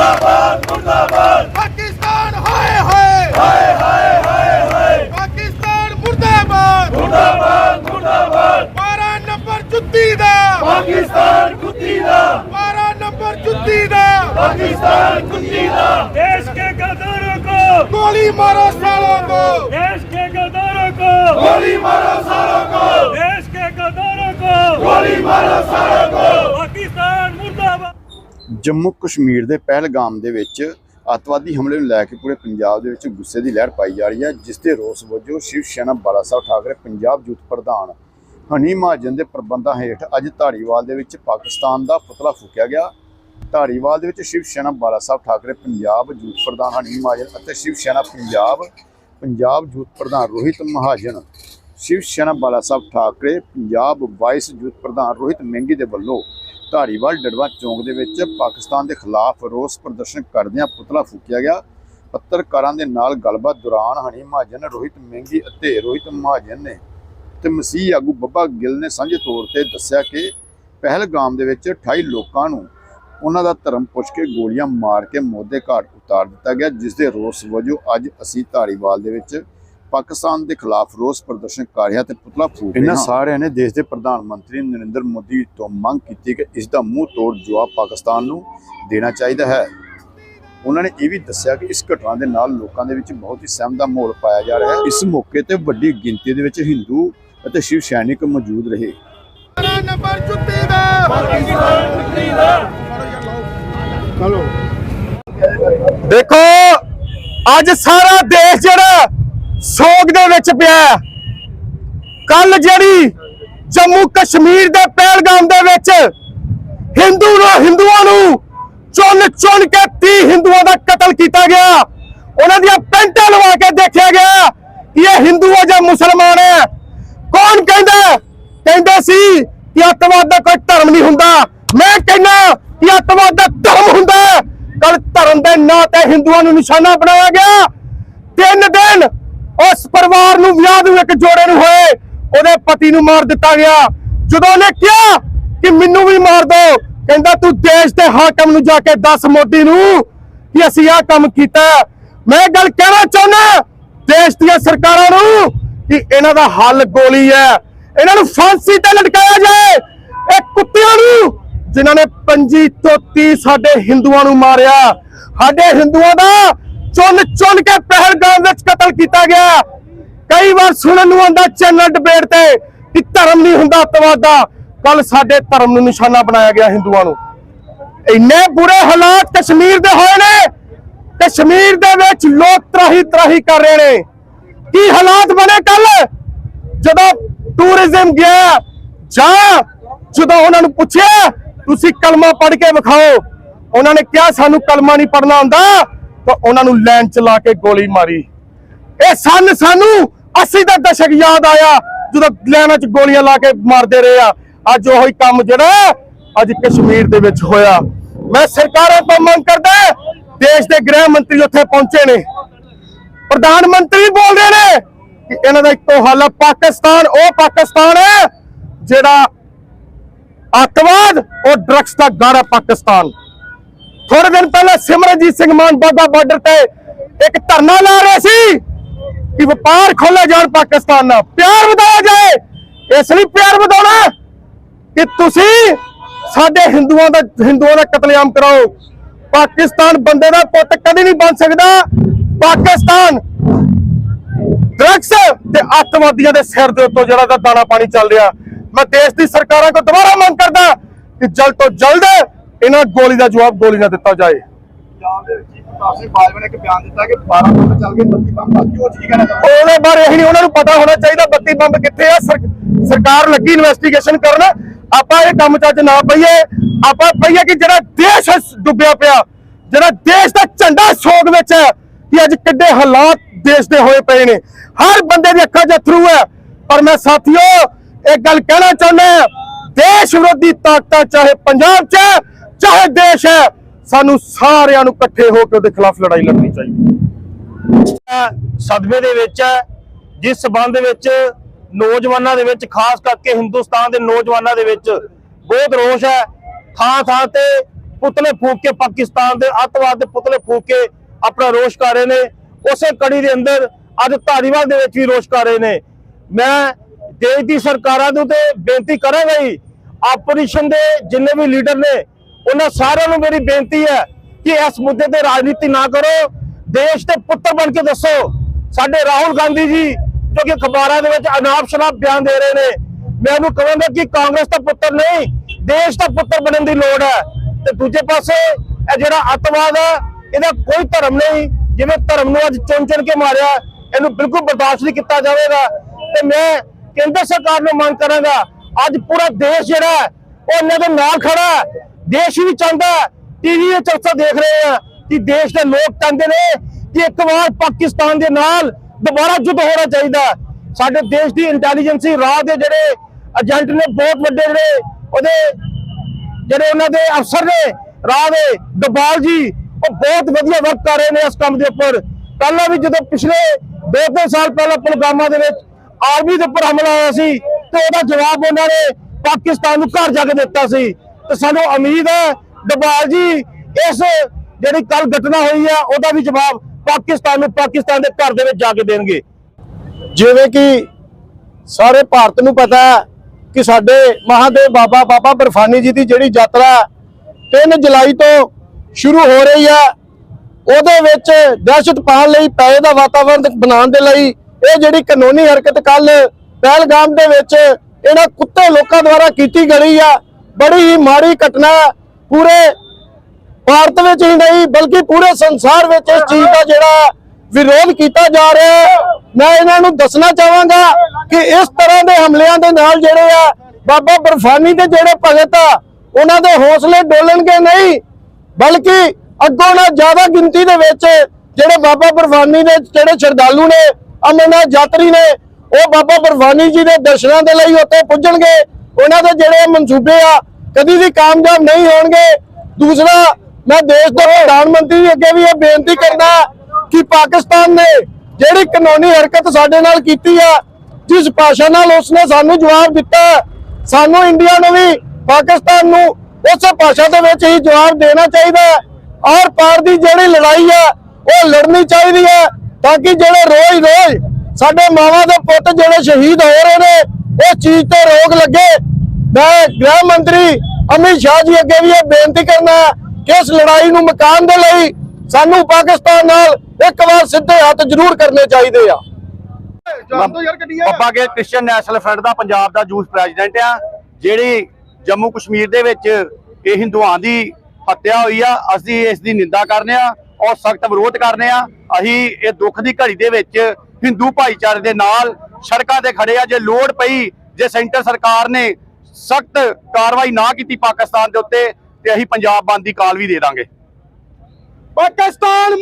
मुर्दाबाद मुर्दाबाद। पाकिस्तान हाय हाय। हाय हाय हाय हाय। पाकिस्तान मुर्दाबाद। मुर्दाबाद मुर्दाबाद। बारह नंबर जुत्ती दा पाकिस्तान कुत्ती दा बारह नंबर जुत्ती दा पाकिस्तान कुत्ती दा देश के गद्दारों को। गोली मारो सालों को। देश के गद्दारों को। गोली मारो सालों को। ਜੰਮੂ ਕਸ਼ਮੀਰ ਦੇ ਪਹਿਲਗਾਮ ਦੇ ਵਿੱਚ ਅੱਤਵਾਦੀ ਹਮਲੇ ਨੂੰ ਲੈ ਕੇ ਪੂਰੇ ਪੰਜਾਬ ਦੇ ਵਿੱਚ ਗੁੱਸੇ ਦੀ ਲਹਿਰ ਪਾਈ ਜਾ ਰਹੀ ਹੈ, ਜਿਸ ਦੇ ਰੋਸ ਵਜੋਂ ਸ਼ਿਵ ਸੈਨਾ ਬਾਲਾ ਸਾਹਿਬ ਠਾਕਰੇ, ਪੰਜਾਬ ਯੂਥ ਪ੍ਰਧਾਨ ਹਨੀ ਮਹਾਜਨ ਦੇ ਪ੍ਰਬੰਧਾਂ ਹੇਠ ਅੱਜ ਧਾਰੀਵਾਲ ਦੇ ਵਿੱਚ ਪਾਕਿਸਤਾਨ ਦਾ ਪੁਤਲਾ ਫੂਕਿਆ ਗਿਆ। ਧਾਰੀਵਾਲ ਦੇ ਵਿੱਚ ਸ਼ਿਵ ਸੈਨਾ ਬਾਲਾ ਸਾਹਿਬ ਠਾਕਰੇ, ਪੰਜਾਬ ਯੂਥ ਪ੍ਰਧਾਨ ਹਨੀ ਮਹਾਜਨ ਅਤੇ ਸ਼ਿਵ ਸੈਨਾ ਪੰਜਾਬ ਪੰਜਾਬ ਯੂਥ ਪ੍ਰਧਾਨ ਰੋਹਿਤ ਮਹਾਜਨ, ਸ਼ਿਵ ਸੈਨਾ ਬਾਲਾ ਸਾਹਿਬ ਠਾਕਰੇ, ਪੰਜਾਬ ਵਾਈਸ ਯੂਥ ਪ੍ਰਧਾਨ ਰੋਹਿਤ ਮਹਿੰਗੀ ਦੇ ਵੱਲੋਂ ਧਾਰੀਵਾਲ ਡੜਵਾ ਚੌਂਕ ਦੇ ਵਿੱਚ ਪਾਕਿਸਤਾਨ ਦੇ ਖਿਲਾਫ ਰੋਸ ਪ੍ਰਦਰਸ਼ਨ ਕਰਦਿਆਂ ਪੁਤਲਾ ਫੂਕਿਆ ਗਿਆ। ਪੱਤਰਕਾਰਾਂ ਦੇ ਨਾਲ ਗੱਲਬਾਤ ਦੌਰਾਨ ਹਨੀ ਮਹਾਜਨ, ਰੋਹਿਤ ਮਹਿੰਗੀ ਅਤੇ ਰੋਹਿਤ ਮਹਾਜਨ ਨੇ ਤੇ ਮਸੀਹ ਆਗੂ ਬੱਬਾ ਗਿੱਲ ਨੇ ਸਾਂਝੇ ਤੌਰ ਤੇ ਦੱਸਿਆ ਕਿ ਪਹਿਲਗਾਮ ਦੇ ਵਿੱਚ 28 ਲੋਕਾਂ ਨੂੰ ਉਹਨਾਂ ਦਾ ਧਰਮ ਪੁੱਛ ਕੇ ਗੋਲੀਆਂ ਮਾਰ ਕੇ ਮੋਦੇ ਘਾਟ ਉਤਾਰ ਦਿੱਤਾ ਗਿਆ, ਜਿਸ ਦੇ ਰੋਸ ਵਜੋਂ ਅੱਜ ਅਸੀਂ ਧਾਰੀਵਾਲ ਦੇ ਵਿੱਚ ਪਾਕਿਸਤਾਨ ਦੇ ਖਿਲਾਫ ਰੋਸ ਪ੍ਰਦਰਸ਼ਨ ਕਰ ਤੇ ਪੁਤਲਾ ਫੂਕ ਇਹਨਾਂ ਸਾਰਿਆਂ ਨੇ ਦੇਸ਼ ਦੇ ਪ੍ਰਧਾਨ ਮੰਤਰੀ ਨਰਿੰਦਰ ਮੋਦੀ ਤੋਂ ਮੰਗ ਕੀਤੀ ਕਿ ਇਸ ਦਾ ਮੂੰਹ ਤੋੜ ਜਵਾਬ ਪਾਕਿਸਤਾਨ ਨੂੰ ਦੇਣਾ ਚਾਹੀਦਾ ਹੈ। ਉਹਨਾਂ ਨੇ ਇਹ ਵੀ ਦੱਸਿਆ ਕਿ ਇਸ ਘਟਨਾ ਦੇ ਨਾਲ ਲੋਕਾਂ ਦੇ ਵਿੱਚ ਬਹੁਤ ਹੀ ਸਹਿਮ ਦਾ ਮਾਹੌਲ ਪਾਇਆ ਜਾ ਰਿਹਾ ਹੈ। ਇਸ ਮੌਕੇ ਤੇ ਵੱਡੀ ਗਿਣਤੀ ਦੇ ਵਿੱਚ ਹਿੰਦੂ ਅਤੇ ਸ਼ਿਵ ਸੈਨਿਕ ਮੌਜੂਦ ਰਹੇ। ਦੇਖੋ ਅੱਜ ਸਾਰਾ ਦੇਸ਼ ਜਿਹੜਾ ਸੋਗ ਦੇ ਵਿੱਚ ਪਿਆ ਕੱਲ ਜਿਹੜੀ ਜੰਮੂ ਕਸ਼ਮੀਰ ਦੇ ਪਹਿਲਗਾਮ ਦੇ ਵਿੱਚ ਹਿੰਦੂ ਨੂੰ ਹਿੰਦੂਆਂ ਨੂੰ ਚੁਣ ਚੁਣ ਕੇ 30 ਹਿੰਦੂਆਂ ਦਾ ਕਤਲ ਕੀਤਾ ਗਿਆ। ਉਹਨਾਂ ਦੀਆਂ ਪੈਂਟਾਂ ਲਵਾ ਕੇ ਦੇਖਿਆ ਗਿਆ ਕਿ ਇਹ ਹਿੰਦੂ ਹੈ ਜਾਂ ਮੁਸਲਮਾਨ ਹੈ। ਕੌਣ ਕਹਿੰਦਾ ਕਹਿੰਦੇ ਸੀ ਕਿ ਅੱਤਵਾਦ ਦਾ ਕੋਈ ਧਰਮ ਨਹੀਂ ਹੁੰਦਾ। ਮੈਂ ਕਹਿੰਦਾ ਕਿ ਅੱਤਵਾਦ ਦਾ ਧਰਮ ਹੁੰਦਾ ਕੱਲ ਧਰਮ ਦੇ ਨਾਂ ਤੇ ਹਿੰਦੂਆਂ ਨੂੰ ਨਿਸ਼ਾਨਾ ਬਣਾਇਆ ਗਿਆ। ਤਿੰਨ ਦਿਨ ਉਸ ਪਰਿਵਾਰ ਨੂੰ ਵਿਆਹ ਨੂੰ ਇੱਕ ਜੋੜੇ ਨੂੰ ਹੋਏ, ਉਹਦੇ ਪਤੀ ਨੂੰ ਮਾਰ ਦਿੱਤਾ ਗਿਆ। ਜਦੋਂ ਉਹਨੇ ਕਿਹਾ ਕਿ ਮੈਨੂੰ ਵੀ ਮਾਰ ਦੋ, ਕਹਿੰਦਾ ਤੂੰ ਦੇਸ਼ ਦੇ ਹਾਕਮ ਨੂੰ ਜਾ ਕੇ ਦੱਸ ਮੋਦੀ ਨੂੰ ਕਿ ਅਸੀਂ ਆਹ ਕੰਮ ਕੀਤਾ। ਮੈਂ ਗੱਲ ਕਹਿਣਾ ਚਾਹੁੰਦਾ, ਦੇਸ਼ ਦੀਆਂ ਸਰਕਾਰਾਂ ਨੂੰ ਕਿ ਇਹਨਾਂ ਦਾ ਹੱਲ ਗੋਲੀ ਹੈ। ਇਹਨਾਂ ਨੂੰ ਫਾਂਸੀ ਤੇ ਲਟਕਾਇਆ ਜਾਏ। ਇਹ ਕੁੱਤਿਆਂ ਨੂੰ ਜਿਨ੍ਹਾਂ ਨੇ ਪੰਜੀ ਤੋਂ 30 ਸਾਡੇ ਹਿੰਦੂਆਂ ਨੂੰ ਮਾਰਿਆ। ਸਾਡੇ ਹਿੰਦੂਆਂ ਦਾ ਚੁਣ ਚੁਣ ਕੇ ਪਹਿਲਗਾਮ ਵਿੱਚ ਕਤਲ ਕੀਤਾ ਗਿਆ। ਕਈ ਵਾਰ ਸੁਣਨ ਨੂੰ ਆਉਂਦਾ ਚੈਨਲ ਡਿਬੇਟ ਤੇ ਕਿ ਧਰਮ ਨਹੀਂ ਹੁੰਦਾ ਅੱਤਵਾਦ ਦਾ। ਕੱਲ ਸਾਡੇ ਧਰਮ ਨੂੰ ਨਿਸ਼ਾਨਾ ਬਣਾਇਆ ਗਿਆ ਹਿੰਦੂਆਂ ਨੂੰ। ਇੰਨੇ ਬੁਰੇ ਹਾਲਾਤ ਕਸ਼ਮੀਰ ਦੇ ਹੋਏ ਨੇ। ਕਸ਼ਮੀਰ ਦੇ ਵਿੱਚ ਲੋਕ ਤਰਾਹੀ ਤਰਾਹੀ ਕਰ ਰਹੇ ਨੇ। ਕੀ ਹਾਲਾਤ ਬਣੇ ਕੱਲ? ਜਦੋਂ ਟੂਰਿਜ਼ਮ ਗਿਆ, ਜਾਂ ਜਦੋਂ ਉਹਨਾਂ ਨੂੰ ਪੁੱਛਿਆ, ਤੁਸੀਂ ਕਲਮਾ ਪੜ੍ਹ ਕੇ ਵਿਖਾਓ। ਉਹਨਾਂ ਨੇ ਕਿਹਾ, ਸਾਨੂੰ ਕਲਮਾ ਨਹੀਂ ਪੜਨਾ ਆਉਂਦਾ। ਤਾਂ ਉਹਨਾਂ ਨੂੰ ਲੈਣ ਚ ਲਾ ਕੇ ਗੋਲੀ ਮਾਰੀ। ਇਹ ਸਨ ਸਾਨੂੰ 80 ਦਾ ਦਸ਼ਕ ਯਾਦ ਆਇਆ, ਜਦੋਂ ਲੈਣਾ ਚ ਗੋਲੀਆਂ ਲਾ ਕੇ ਮਾਰਦੇ ਰਹੇ ਆ। ਅੱਜ ਉਹੀ ਕੰਮ ਜਿਹੜਾ ਅੱਜ ਕਸ਼ਮੀਰ ਦੇ ਵਿੱਚ ਹੋਇਆ। ਮੈਂ ਸਰਕਾਰਾਂ ਤੋਂ ਮੰਗ ਕਰਦਾ ਦੇਸ਼ ਦੇ ਗ੍ਰਹਿ ਮੰਤਰੀ ਉੱਥੇ ਪਹੁੰਚੇ ਨੇ। ਪ੍ਰਧਾਨ ਮੰਤਰੀ ਬੋਲਦੇ ਨੇ ਕਿ ਇਹਨਾਂ ਦਾ ਇੱਕੋ ਹੱਲ ਪਾਕਿਸਤਾਨ, ਉਹ ਪਾਕਿਸਤਾਨ ਹੈ ਜਿਹੜਾ ਅੱਤਵਾਦ, ਉਹ ਡਰੱਗਸ ਦਾ ਗਾੜਾ ਪਾਕਿਸਤਾਨ। ਥੋੜੇ ਦਿਨ ਪਹਿਲਾਂ ਸਿਮਰਨਜੀਤ ਸਿੰਘ ਮਾਨ ਬਾਗਾ ਬਾਰਡਰ ਤੇ ਇੱਕ ਧਰਨਾ ਲਾ ਰਹੇ ਸੀ ਕਿ ਵਪਾਰ ਖੋਲੇ ਜਾਣ ਪਾਕਿਸਤਾਨ ਨਾਲ। ਪਿਆਰ ਵਧਾਇਆ ਜਾਏ। ਇਸ ਲਈ ਪਿਆਰ ਵਧਾਉਣਾ ਕਿ ਤੁਸੀਂ ਸਾਡੇ ਹਿੰਦੂਆਂ ਦਾ ਹਿੰਦੂਆਂ ਦਾ ਕਤਲੇਆਮ ਕਰਾਓ। ਪਾਕਿਸਤਾਨ ਬੰਦੇ ਦਾ ਪੁੱਤ ਕਦੇ ਨਹੀਂ ਬਣ ਸਕਦਾ। ਪਾਕਿਸਤਾਨ ਡਰੱਗਸ ਤੇ ਅੱਤਵਾਦੀਆਂ ਦੇ ਸਿਰ ਦੇ ਉੱਤੋਂ ਜਿਹੜਾ ਦਾ ਦਾਣਾ ਪਾਣੀ ਚੱਲ ਰਿਹਾ। ਮੈਂ ਦੇਸ਼ ਦੀ ਸਰਕਾਰਾਂ ਕੋਲ ਦੁਬਾਰਾ ਮੰਗ ਕਰਦਾ ਕਿ ਜਲਦ ਤੋਂ ਜਲਦ ਇਹਨਾਂ ਗੋਲੀ ਦਾ ਜਵਾਬ ਗੋਲੀ ਨਾਲ ਦਿੱਤਾ ਜਾਏ। ਪੰਜਾਬ ਦੇ ਵਿੱਚ ਪ੍ਰਤਾਪ ਸਿੰਘ ਬਾਜਵਾ ਨੇ ਇੱਕ ਬਿਆਨ ਦਿੱਤਾ ਕਿ 12 ਬੰਬ ਚੱਲ ਗਏ 32 ਬੰਬ ਬਾਕੀ ਉਹ ਠੀਕ ਹੈ ਨਾ ਉਹਦੇ ਬਾਰੇ ਇਹ ਨਹੀਂ ਉਹਨਾਂ ਨੂੰ ਪਤਾ ਹੋਣਾ ਚਾਹੀਦਾ ਬੱਤੀ ਬੰਬ ਕਿੱਥੇ ਆ। ਸਰ- ਸਰਕਾਰ ਲੱਗੀ ਇਨਵੈਸਟੀਗੇਸ਼ਨ ਕਰਨ। ਆਪਾਂ ਇਹ ਕੰਮ ਚੱਜ ਨਾ ਪਈਏ। ਆਪਾਂ ਪਈਏ ਕਿ ਜਿਹੜਾ ਦੇਸ਼ ਡੁੱਬਿਆ ਪਿਆ ਜਿਹੜਾ ਦੇਸ਼ ਦਾ ਝੰਡਾ ਸੋਗ ਵਿੱਚ ਹੈ ਕਿ ਅੱਜ ਕਿੱਡੇ ਹਾਲਾਤ ਦੇਸ਼ ਦੇ ਹੋਏ ਪਏ ਨੇ। ਹਰ ਬੰਦੇ ਦੀ ਅੱਖਾਂ 'ਚ ਅਥਰੂ ਹੈ। ਪਰ ਮੈਂ ਸਾਥੀਓ ਇਹ ਗੱਲ ਕਹਿਣਾ ਚਾਹੁੰਦਾ ਦੇਸ਼ ਵਿਰੋਧੀ ਤਾਕਤਾਂ ਚਾਹੇ ਪੰਜਾਬ 'ਚ ਹੈ, ਚਾਹੇ ਦੇਸ਼ ਹੈ, ਸਾਨੂੰ ਸਾਰਿਆਂ ਨੂੰ ਇਕੱਠੇ ਹੋ ਕੇ ਉਹਦੇ ਖਿਲਾਫ ਲੜਾਈ ਲੜਨੀ ਚਾਹੀਦੀ। ਸਦਮੇ ਦੇ ਵਿੱਚ ਹੈ, ਜਿਸ ਸਬੰਧ ਵਿੱਚ ਨੌਜਵਾਨਾਂ ਦੇ ਵਿੱਚ, ਖਾਸ ਕਰਕੇ ਹਿੰਦੁਸਤਾਨ ਦੇ ਨੌਜਵਾਨਾਂ ਦੇ ਵਿੱਚ ਬਹੁਤ ਰੋਸ਼ ਹੈ। ਥਾਂ ਥਾਂ ਤੇ ਪੁਤਲੇ ਫੂਕ ਕੇ ਪਾਕਿਸਤਾਨ ਦੇ ਅੱਤਵਾਦ ਦੇ ਪੁਤਲੇ ਫੂਕ ਕੇ ਆਪਣਾ ਰੋਸ਼ ਕਰ ਰਹੇ ਨੇ। ਉਸੇ ਕੜੀ ਦੇ ਅੰਦਰ ਅੱਜ ਧਾਰੀਵਾਲ ਦੇ ਵਿੱਚ ਵੀ ਰੋਸ਼ ਕਰ ਰਹੇ ਨੇ। ਮੈਂ ਦੇਸ਼ ਦੀ ਸਰਕਾਰਾਂ ਨੂੰ ਤੇ ਬੇਨਤੀ ਕਰਾਂਗਾ ਹੀ ਆਪੋਜੀਸ਼ਨ ਦੇ ਜਿੰਨੇ ਵੀ ਲੀਡਰ ਨੇ ਉਹਨਾਂ ਸਾਰਿਆਂ ਨੂੰ ਮੇਰੀ ਬੇਨਤੀ ਹੈ ਕਿ ਇਸ ਮੁੱਦੇ ਤੇ ਰਾਜਨੀਤੀ ਨਾ ਕਰੋ ਦੇਸ਼ ਦੇ ਪੁੱਤਰ ਬਣ ਕੇ ਦੱਸੋ। ਸਾਡੇ ਰਾਹੁਲ ਗਾਂਧੀ ਜੀ ਜੋ ਕਿ ਅਖਬਾਰਾਂ ਦੇ ਵਿੱਚ ਅਨਾਪ ਸ਼ਨਾਪ ਬਿਆਨ ਦੇ ਰਹੇ ਨੇ ਮੈਂ ਉਹਨੂੰ ਕਹਾਂਗਾ ਕਿ ਕਾਂਗਰਸ ਦਾ ਪੁੱਤਰ ਨਹੀਂ ਦੇਸ਼ ਦਾ ਪੁੱਤਰ ਬਣਨ ਦੀ ਲੋੜ ਹੈ। ਤੇ ਦੂਜੇ ਪਾਸੇ ਇਹ ਜਿਹੜਾ ਅੱਤਵਾਦ ਹੈ ਇਹਦਾ ਕੋਈ ਧਰਮ ਨਹੀਂ ਜਿਵੇਂ ਧਰਮ ਨੂੰ ਅੱਜ ਚੁਣ ਚੁਣ ਕੇ ਮਾਰਿਆ ਇਹਨੂੰ ਬਿਲਕੁਲ ਬਰਦਾਸ਼ਤ ਨਹੀਂ ਕੀਤਾ ਜਾਵੇਗਾ। ਤੇ ਮੈਂ ਕੇਂਦਰ ਸਰਕਾਰ ਨੂੰ ਮੰਗ ਕਰਾਂਗਾ ਅੱਜ ਪੂਰਾ ਦੇਸ਼ ਜਿਹੜਾ ਹੈ, ਉਹ ਇਹਨਾਂ ਦੇ ਨਾਲ ਖੜਾ ਹੈ। ਦੇਸ਼ ਵੀ ਚਾਹੁੰਦਾ ਟੀਵੀ 'ਤੇ ਚਰਚਾ ਦੇਖ ਰਹੇ ਆ ਕਿ ਦੇਸ਼ ਦੇ ਲੋਕ ਚਾਹੁੰਦੇ ਨੇ ਕਿ ਇੱਕ ਵਾਰ ਪਾਕਿਸਤਾਨ ਦੇ ਨਾਲ ਦੁਬਾਰਾ ਯੁੱਧ ਹੋਣਾ ਚਾਹੀਦਾ ਸਾਡੇ ਦੇਸ਼ ਦੀ ਇੰਟੈਲੀਜੈਂਸੀ ਰਾਹ ਦੇ ਜਿਹੜੇ ਏਜੰਟ ਨੇ, ਬਹੁਤ ਵੱਡੇ ਜਿਹੜੇ ਉਹਦੇ ਜਿਹੜੇ ਉਹਨਾਂ ਦੇ ਅਫਸਰ ਨੇ, ਰਾਹ ਦੇ ਦਬਾਲ ਜੀ, ਉਹ ਬਹੁਤ ਵਧੀਆ ਵਰਕ ਕਰ ਰਹੇ ਨੇ ਇਸ ਕੰਮ ਦੇ ਉੱਪਰ। ਪਹਿਲਾਂ ਵੀ ਜਦੋਂ ਪਿਛਲੇ ਦੋ ਤਿੰਨ ਸਾਲ ਪਹਿਲਾਂ ਪੁਲਵਾਮਾ ਦੇ ਵਿੱਚ ਆਰਮੀ ਦੇ ਉੱਪਰ ਹਮਲਾ ਹੋਇਆ ਸੀ, ਤੇ ਉਹਦਾ ਜਵਾਬ ਉਹਨਾਂ ਨੇ ਪਾਕਿਸਤਾਨ ਨੂੰ ਘਰ ਜਾ ਕੇ ਦਿੱਤਾ ਸੀ। ਤੇ ਸਾਨੂੰ ਉਮੀਦ ਹੈ ਦਬਾਲ ਜੀ, ਇਸ ਜਿਹੜੀ ਕੱਲ ਘਟਨਾ ਹੋਈ ਹੈ ਉਹਦਾ ਵੀ ਜਵਾਬ ਪਾਕਿਸਤਾਨ ਨੂੰ ਪਾਕਿਸਤਾਨ ਦੇ ਘਰ ਦੇ ਵਿੱਚ ਜਾ ਕੇ ਦੇਣਗੇ। ਜਿਵੇਂ ਕਿ ਸਾਰੇ ਭਾਰਤ ਨੂੰ ਪਤਾ ਹੈ ਕਿ ਸਾਡੇ ਮਹਾਦੇਵ ਬਾਬਾ ਬਾਬਾ ਬਰਫਾਨੀ ਜੀ ਦੀ ਜਿਹੜੀ ਯਾਤਰਾ 3 ਜੁਲਾਈ ਤੋਂ ਸ਼ੁਰੂ ਹੋ ਰਹੀ ਹੈ, ਉਹਦੇ ਵਿੱਚ ਦਹਿਸ਼ਤ ਪਾਉਣ ਲਈ ਪੈਸੇ ਦਾ ਵਾਤਾਵਰਣ ਬਣਾਉਣ ਦੇ ਲਈ ਇਹ ਜਿਹੜੀ ਕਾਨੂੰਨੀ ਹਰਕਤ ਕੱਲ ਪਹਿਲਗਾਮ ਦੇ ਵਿੱਚ ਇਹਨਾਂ ਕੁੱਤੇ ਲੋਕਾਂ ਦੁਆਰਾ ਕੀਤੀ ਗਈ ਆ ਬੜੀ ਹੀ ਮਾੜੀ ਘਟਨਾ ਪੂਰੇ ਭਾਰਤ ਵਿੱਚ ਹੀ ਨਹੀਂ, ਬਲਕਿ ਪੂਰੇ ਸੰਸਾਰ ਵਿੱਚ ਇਸ ਚੀਜ਼ ਦਾ ਜਿਹੜਾ ਵਿਰੋਧ ਕੀਤਾ ਜਾ ਰਿਹਾ ਹੈ। ਮੈਂ ਇਹਨਾਂ ਨੂੰ ਦੱਸਣਾ ਚਾਹਾਂਗਾ ਕਿ ਇਸ ਤਰ੍ਹਾਂ ਦੇ ਹਮਲਿਆਂ ਦੇ ਨਾਲ ਜਿਹੜੇ ਆ, ਬਾਬਾ ਬਰਫਾਨੀ ਦੇ ਜਿਹੜੇ ਭਗਤ ਆ, ਉਹਨਾਂ ਦੇ ਹੌਸਲੇ ਡੋਲਣਗੇ ਨਹੀਂ, ਬਲਕਿ ਅੱਗੋਂ ਨਾ ਜ਼ਿਆਦਾ ਗਿਣਤੀ ਦੇ ਵਿੱਚ ਜਿਹੜੇ ਬਾਬਾ ਬਰਫਾਨੀ ਦੇ ਜਿਹੜੇ ਸ਼ਰਧਾਲੂ ਨੇ, ਅਮਰਨਾਥ ਯਾਤਰੀ ਨੇ, ਉਹ ਬਾਬਾ ਬਰਫਾਨੀ ਜੀ ਦੇ ਦਰਸ਼ਨਾਂ ਦੇ ਲਈ ਉੱਥੇ ਪੁੱਜਣਗੇ। ਉਹਨਾਂ ਦੇ ਜਿਹੜੇ ਮਨਸੂਬੇ ਆ ਕਦੀ ਵੀ ਕਾਮਯਾਬ ਨਹੀਂ ਹੋਣਗੇ। ਦੂਸਰਾ, ਮੈਂ ਦੇਸ਼ ਦੇ ਪ੍ਰਧਾਨ ਮੰਤਰੀ ਜੀ ਅੱਗੇ ਵੀ ਇਹ ਬੇਨਤੀ ਕਰਦਾ ਕਿ ਪਾਕਿਸਤਾਨ ਨੇ ਜਿਹੜੀ ਕਾਨੂੰਨੀ ਹਰਕਤ ਸਾਡੇ ਨਾਲ ਕੀਤੀ ਆ, ਜਿਸ ਭਾਸ਼ਾ ਨਾਲ ਉਸਨੇ ਸਾਨੂੰ ਜਵਾਬ ਦਿੱਤਾ, ਸਾਨੂੰ ਇੰਡੀਆ ਨੂੰ ਵੀ, ਪਾਕਿਸਤਾਨ ਨੂੰ ਉਸੇ ਭਾਸ਼ਾ ਦੇ ਵਿੱਚ ਹੀ ਜਵਾਬ ਦੇਣਾ ਚਾਹੀਦਾ ਹੈ। ਔਰ ਪਾਰ ਦੀ ਜਿਹੜੀ ਲੜਾਈ ਆ, ਉਹ ਲੜਨੀ ਚਾਹੀਦੀ ਹੈ ਤਾਂ ਕਿ ਜਿਹੜੇ ਰੋਜ਼-ਰੋਜ਼ ਸਾਡੇ ਮਾਵਾਂ ਦੇ ਪੁੱਤ ਜਿਹੜੇ ਸ਼ਹੀਦ ਹੋ ਰਹੇ ਨੇ ਉਹ ਚੀਜ਼ ਤੇ ਰੋਕ ਲੱਗੇ। ਮੈਂ ਗ੍ਰਹਿ ਮੰਤਰੀ ਅਮਿਤ ਸ਼ਾਹ ਜੀ ਅੱਗੇ ਵੀ ਇਹ ਬੇਨਤੀ ਕਰਨਾ ਹੈ ਕਿ ਇਸ ਲੜਾਈ ਨੂੰ ਮਕਾਨ ਦੇ ਲਈ ਸਾਨੂੰ ਪਾਕਿਸਤਾਨ ਨਾਲ ਇੱਕ ਵਾਰ ਸਿੱਧੇ ਹੱਥ ਜ਼ਰੂਰ ਕਰਨੇ ਚਾਹੀਦੇ ਆ। ਬੱਬਾ ਕੇ ਕ੍ਰਿਸਚੀਅਨ ਨੈਸ਼ਨਲ ਫਰੰਟ ਦਾ ਪੰਜਾਬ ਦਾ ਯੂਥ ਪ੍ਰੈਜ਼ੀਡੈਂਟ ਆ ਜਿਹੜੀ ਜੰਮੂ ਕਸ਼ਮੀਰ ਦੇ ਵਿੱਚ ਇਹ ਹਿੰਦੂਆਂ ਦੀ ਹੱਤਿਆ ਹੋਈ ਆ ਅਸੀਂ ਇਸ ਦੀ ਨਿੰਦਾ ਕਰਨੇ ਆ ਔਰ ਸਖਤ ਵਿਰੋਧ ਕਰਨੇ ਆ। ਅਸੀਂ ਇਹ ਦੁੱਖ ਦੀ ਘੜੀ ਦੇ ਵਿੱਚ ਹਿੰਦੂ ਭਾਈਚਾਰੇ ਦੇ ਨਾਲ ਸੜਕਾਂ ਤੇ ਖੜੇ ਆ ਜੇ ਲੋੜ ਪਈ ਜੇ ਸੈਂਟਰ ਸਰਕਾਰ ਨੇ ਸਖਤ ਕਾਰਵਾਈ ਨਾ ਕੀਤੀ ਪਾਕਿਸਤਾਨ ਦੇ ਉੱਤੇ, ਤੇ ਅਸੀਂ ਪੰਜਾਬ ਬੰਦ ਦੀ ਕਾਲ ਵੀ ਦੇ ਦਾਂਗੇ। ਪਾਕਿਸਤਾਨ